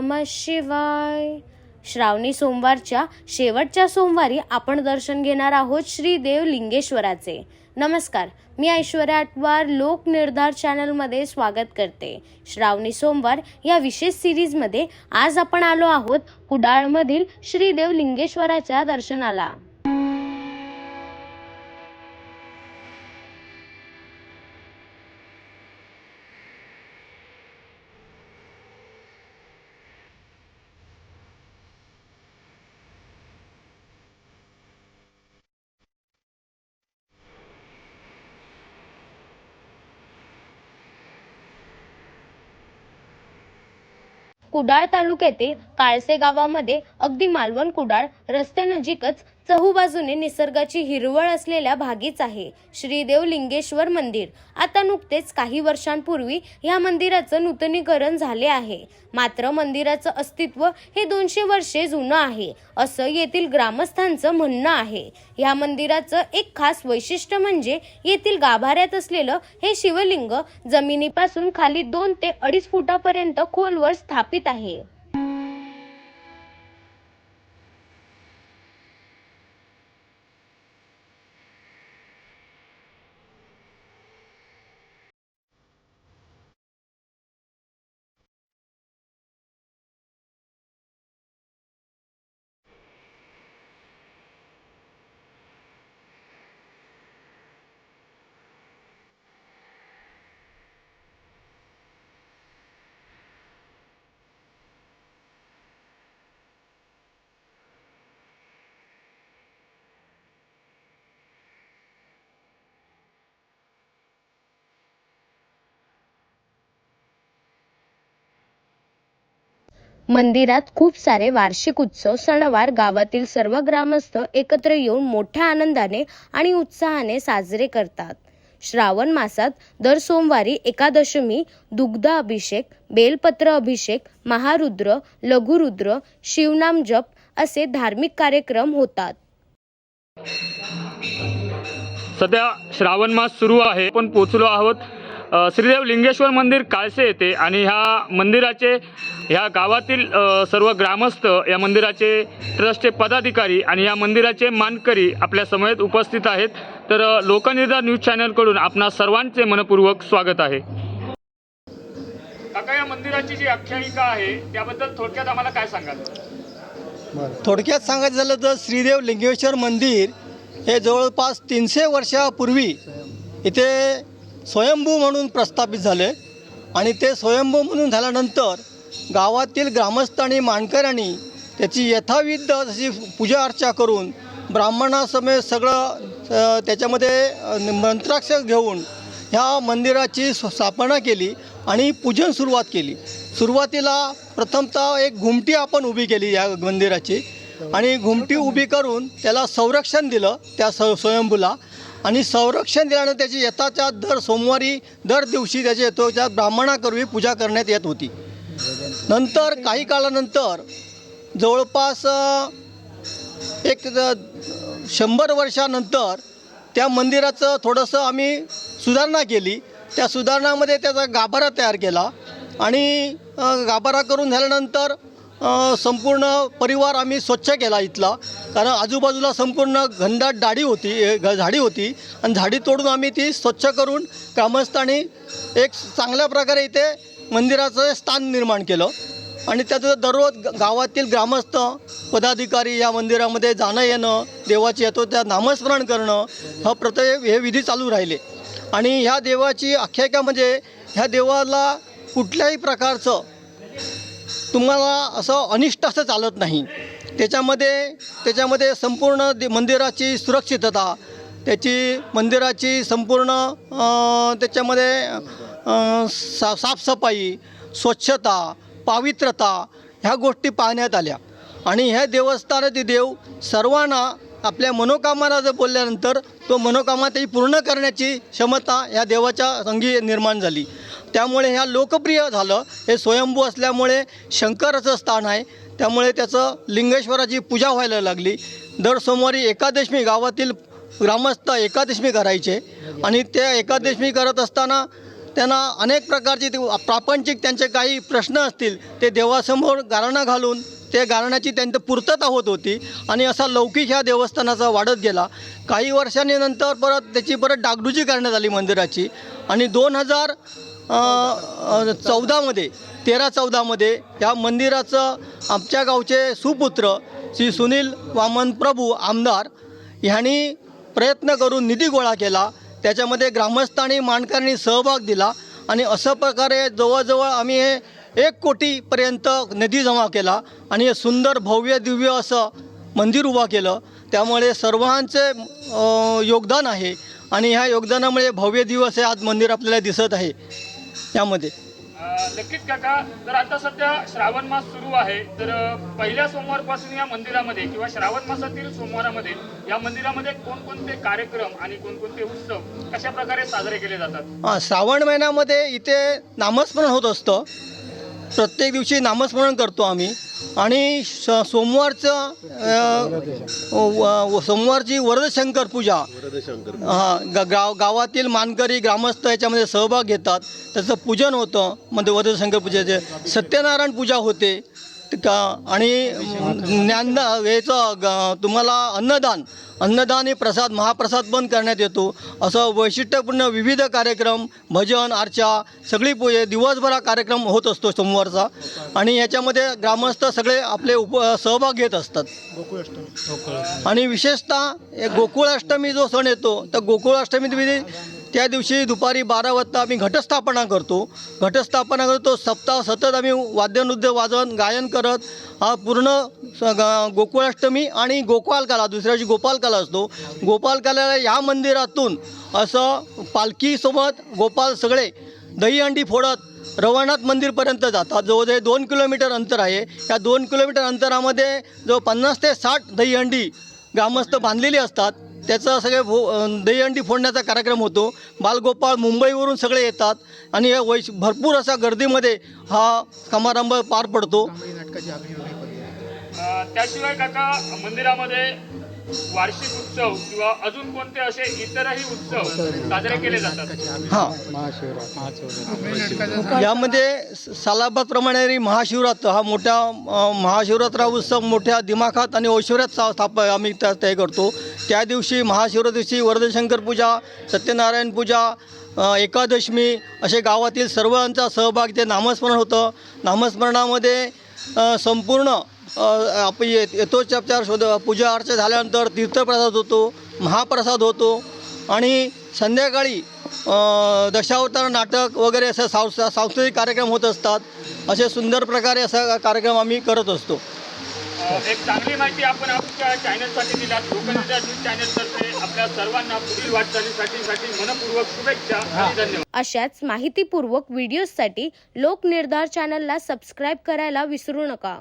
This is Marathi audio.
नमः शिवाय. श्रावणी सोमवारच्या शेवटच्या सोमवारी आपण दर्शन घेणार आहोत श्री देव लिंगेश्वराचे. नमस्कार मी ऐश्वर्या अटवार लोक निर्धार चॅनलमध्ये स्वागत करते. श्रावणी सोमवार या विशेष सिरीजमध्ये आज आपण आलो आहोत कुडाळमधील श्रीदेव लिंगेश्वराच्या दर्शनाला. कुडाळ तालुक्यातील काळसे गावामध्ये अगदी मालवण कुडाळ रस्त्यानजीकच चहूबाजूने निसर्गाची हिरवळ असलेल्या भागीच आहे. श्रीदेव लिंगेश्वर मंदिर. आता नुकतेच काही वर्षांपूर्वी या मंदिराचं नूतनीकरण झाले आहे. मात्र मंदिराचं अस्तित्व हे दोनशे वर्षे जुनं आहे असं येथील ग्रामस्थांचं म्हणणं आहे. या मंदिराचं एक खास वैशिष्ट्य म्हणजे येथील गाभाऱ्यात असलेलं हे शिवलिंग जमिनीपासून खाली दोन ते अडीच फुटापर्यंत खोलवर स्थापित आहे. मंदिरात खूप सारे वार्षिक उत्सव सणवार गावातील सर्व ग्रामस्थ एकत्र येऊन मोठ्या आनंदाने आणि उत्साहाने साजरे करतात. श्रावण मासात दर सोमवारी एकादशमी दुग्ध अभिषेक बेलपत्र अभिषेक महारुद्र लघुरुद्र शिवनाम जप असे धार्मिक कार्यक्रम होतात. सध्या श्रावण मास सुरू आहे आपण पोचलो आहोत श्रीदेव लिंगेश्वर मंदिर काळसे येते आणि ह्या मंदिराचे ह्या गावातील सर्व ग्रामस्थ या मंदिराचे ट्रस्टचे पदाधिकारी आणि या मंदिराचे मानकरी आपल्या समवेत उपस्थित आहेत. तर लोकनिर्धार न्यूज चॅनलकडून आपणा सर्वांचे मनपूर्वक स्वागत आहे. काका या मंदिराची जी आख्यायिका आहे त्याबद्दल थोडक्यात आम्हाला काय सांगाल? थोडक्यात सांगायचं झालं तर श्रीदेव लिंगेश्वर मंदिर हे जवळपास तीनशे वर्षापूर्वी इथे स्वयंभू म्हणून प्रस्थापित झाले आणि ते स्वयंभू म्हणून झाल्यानंतर गावातील ग्रामस्थ आणि मानकऱ्यांनी त्याची यथाविध अशी पूजा अर्चा करून ब्राह्मणासमेत सगळं त्याच्यामध्ये मंत्राक्ष मंत्राक्षर घेऊन ह्या मंदिराची स्थापना केली आणि पूजन सुरुवात केली. सुरुवातीला प्रथमतः एक घुमटी आपण उभी केली या मंदिराची आणि घुमटी उभी करून त्याला संरक्षण दिलं त्या स स्वयंभूला. आणि संरक्षण दिल्यानं त्याची येताच्या दर सोमवारी दर दिवशी त्याची येतो त्या ब्राह्मणाकरवी पूजा करण्यात येत होती. नंतर काही काळानंतर जवळपास एक शंभर वर्षानंतर त्या मंदिराचं थोडंसं आम्ही सुधारणा केली. त्या सुधारणामध्ये त्याचा गाभारा तयार केला आणि गाभारा करून झाल्यानंतर संपूर्ण परिवार आम्ही स्वच्छ केला इथला. कारण आजूबाजूला संपूर्ण घनदाट दाढी होती ए, घ- झाडी होती. आणि झाडी तोडून आम्ही ती स्वच्छ करून ग्रामस्थांनी एक चांगल्या प्रकारे इथे मंदिराचं स्थान निर्माण केलं. आणि त्याचं दररोज गावातील ग्रामस्थ पदाधिकारी या मंदिरामध्ये जाणं येणं देवाची येतो त्या नामस्मरण करणं हा प्रत्येक हे विधी चालू राहिले. आणि ह्या देवाची आख्यायिका म्हणजे ह्या देवाला कुठल्याही प्रकारचं तुम्हाला असं अनिष्ट असं चालत नाही. त्याच्यामध्ये त्याच्यामध्ये संपूर्ण दे मंदिराची सुरक्षितता त्याची मंदिराची संपूर्ण त्याच्यामध्ये सा साफसफाई स्वच्छता पावित्रता ह्या गोष्टी पाहण्यात आल्या. आणि ह्या देवस्थानाचे देव सर्वांना आपल्या मनोकामना जर बोलल्यानंतर तो मनोकामातही पूर्ण करण्याची क्षमता ह्या देवाच्या संगी निर्माण झाली. त्यामुळे ह्या लोकप्रिय झालं. हे स्वयंभू असल्यामुळे शंकराचं स्थान आहे. त्यामुळे त्याचं लिंगेश्वराची पूजा व्हायला लागली. दर सोमवारी एकादशमी गावातील ग्रामस्थ एकादशमी करायचे आणि त्या एकादशमी करत असताना त्यांना अनेक प्रकारचे ते प्रापंचिक त्यांचे काही प्रश्न असतील ते देवासमोर गारणं घालून ते गारण्याची त्यांची पूर्तता होत होती आणि असा लौकिक ह्या देवस्थानाचा वाढत गेला. काही वर्षांनी नंतर परत त्याची परत डागडुजी करण्यात आली मंदिराची आणि दोन हजार चौदामध्ये तेरा चौदामध्ये या मंदिराचं आमच्या गावचे सुपुत्र श्री सुनील वामन प्रभू आमदार ह्यांनी प्रयत्न करून निधी गोळा केला. त्याच्यामध्ये ग्रामस्थांनी मानकऱ्यांनी सहभाग दिला आणि अशा प्रकारे जवळजवळ आम्ही हे एक कोटीपर्यंत निधी जमा केला आणि हे सुंदर भव्य दिव्य असं मंदिर उभा केलं. त्यामुळे सर्वांचे योगदान आहे आणि ह्या योगदानामुळे भव्य दिवस हे आज मंदिर आपल्याला दिसत आहे. यामध्ये. नक्कीच काका तर आता सध्या श्रावण मास सुरू आहे. तर पहिल्या सोमवारपासून या मंदिरामध्ये किंवा श्रावण मासातील सोमवारामध्ये या मंदिरामध्ये कोणकोणते कार्यक्रम आणि कोणकोणते उत्सव कशा प्रकारे साजरे केले जातात? हां श्रावण महिन्यामध्ये इथे नामस्मरण होत असतं. प्रत्येक दिवशी नामस्मरण करतो आम्ही. आणि श सोमवारचं सोमवारची वरदशंकर पूजा. हां गा गाव गावातील मानकरी ग्रामस्थ याच्यामध्ये सहभाग घेतात. त्याचं पूजन होतं. म्हणजे वरदशंकर पूजेचे सत्यनारायण पूजा होते. का आणि ज्ञानदा याचं तुम्हाला अन्नदान. अन्नदान हे प्रसाद महाप्रसाद पण करण्यात येतो. असं वैशिष्ट्यपूर्ण विविध कार्यक्रम भजन अर्चा सगळी पूजे दिवसभरा कार्यक्रम होत असतो सोमवारचा. आणि याच्यामध्ये ग्रामस्थ सगळे आपले उप सहभाग घेत असतात. आणि विशेषतः गोकुळाष्टमी जो सण येतो तर गोकुळाष्टमी त्या दिवशी दुपारी बारा वाजता आम्ही घटस्थापना करतो. घटस्थापना करतो सप्ताह सतत आम्ही वाद्यनृत्य वाजवून गायन करत हा पूर्ण गोकुळाष्टमी आणि गोपालकाला दुसऱ्या दिवशी गोपालकाला असतो. गोपालकाला या मंदिरातून असं पालखीसोबत गोपाल सगळे दहीहंडी फोडत रवळनाथ मंदिरपर्यंत जातात. जवळजवळ दोन किलोमीटर अंतर आहे. या दोन किलोमीटर अंतरामध्ये जो पन्नास ते साठ दहीहंडी ग्रामस्थ बांधलेली असतात. त्याचा सगळे फो दहीहंडी फोडण्याचा कार्यक्रम होतो. बालगोपाळ मुंबईवरून सगळे येतात आणि या वैश भरपूर अशा गर्दीमध्ये हा समारंभ पार पडतो. त्याशिवाय काका मंदिरामध्ये वार्षिक उत्सव किंवा अजून कोणते असे इतरही उत्सव साजरे केले जातात? हां. यामध्ये स- सालाबादप्रमाणे महाशिवरात्र हा मोठा अ, महाशिवरात्र उत्सव मोठ्या दिमाखात आणि ऐश्वर्यात सा स्थाप आम्ही त्या ते करतो. त्या दिवशी महाशिवरात्री दिवशी वरदशंकर पूजा सत्यनारायण पूजा एकादशमी असे गावातील सर्वांचा सहभाग ते नामस्मरण होतं नामस्मरणामध्ये संपूर्ण आपण ये- यथोपचार शोध पूजा अर्चा झाल्यानंतर तीर्थप्रसाद होतो महाप्रसाद होतो आणि संध्याकाळी दशावतार नाटक वगैरे असं साव सांस्कृतिक कार्यक्रम होत असतात. असे सुंदर प्रकारे असा कार्यक्रम आम्ही करत असतो. एक चांगली माहिती आपण आपल्या चॅनलसाठी दिलात. लोकनिर्धार न्यूज चॅनलतर्फे आपल्या सर्वांना पुढील वाटचालीसाठी साठी मनपूर्वक शुभेच्छा आणि धन्यवाद. अशाच माहितीपूर्वक व्हिडिओजसाठी लोकनिर्धार चॅनलला सबस्क्राईब करायला विसरू नका.